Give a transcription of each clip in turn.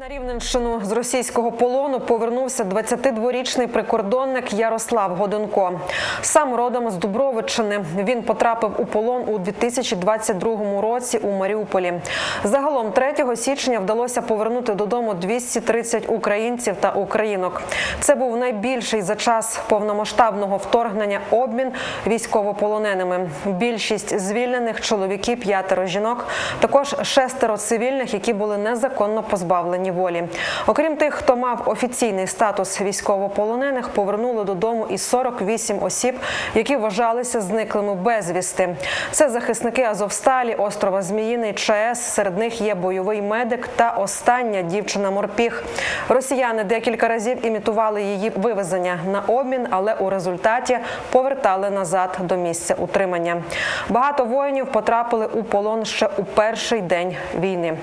На Рівненщину з російського полону повернувся 22-річний прикордонник Ярослав Годенко. Сам родом з Дубровиччини. Він потрапив у полон у 2022 році у Маріуполі. Загалом 3 січня вдалося повернути додому 230 українців та українок. Це був найбільший за час повномасштабного вторгнення обмін військовополоненими. Більшість звільнених чоловіки, п'ятеро жінок, також шестеро цивільних, які були незаконно позбавлені волі. Окрім тих, хто мав офіційний статус військовополонених, повернули додому і 48 осіб, які вважалися зниклими безвісти. Це захисники Азовсталі, острова Зміїний, ЧАЕС. Серед них є бойовий медик та остання дівчина Морпіг. Росіяни декілька разів імітували її вивезення на обмін, але у результаті повертали назад до місця утримання. Багато воїнів потрапили у полон ще у перший день війни.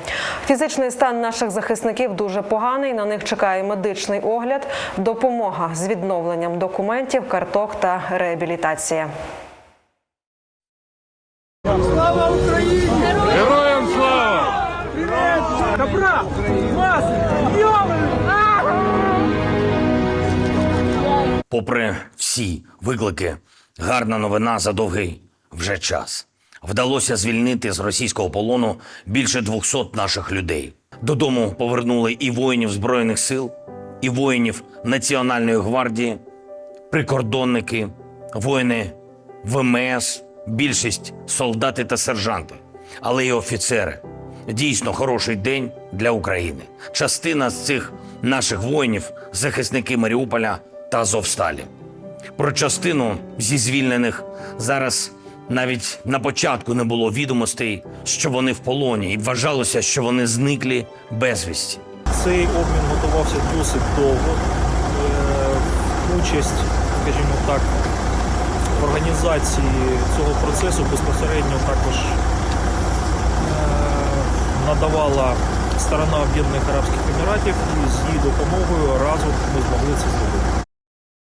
Фізичний стан наших захисників дуже поганий. На них чекає медичний огляд, допомога з відновленням документів, карток та реабілітація. Слава Україні! Героям слава! Добра! Вас! Попри всі виклики, гарна новина за довгий вже час. Вдалося звільнити з російського полону більше 200 наших людей. Додому повернули і воїнів Збройних сил, і воїнів Національної гвардії, прикордонники, воїни ВМС, більшість солдати та сержанти, але й офіцери. Дійсно хороший день для України. Частина з цих наших воїнів захисники Маріуполя та Азовсталі. Про частину зі звільнених зараз навіть на початку не було відомостей, що вони в полоні, і вважалося, що вони зниклі безвісті. Цей обмін готувався досить довго. Е, Участь, скажімо так, в організації цього процесу безпосередньо також е, надавала сторона Об'єднаних Арабських Еміратів, і з її допомогою разом ми змогли це зробити.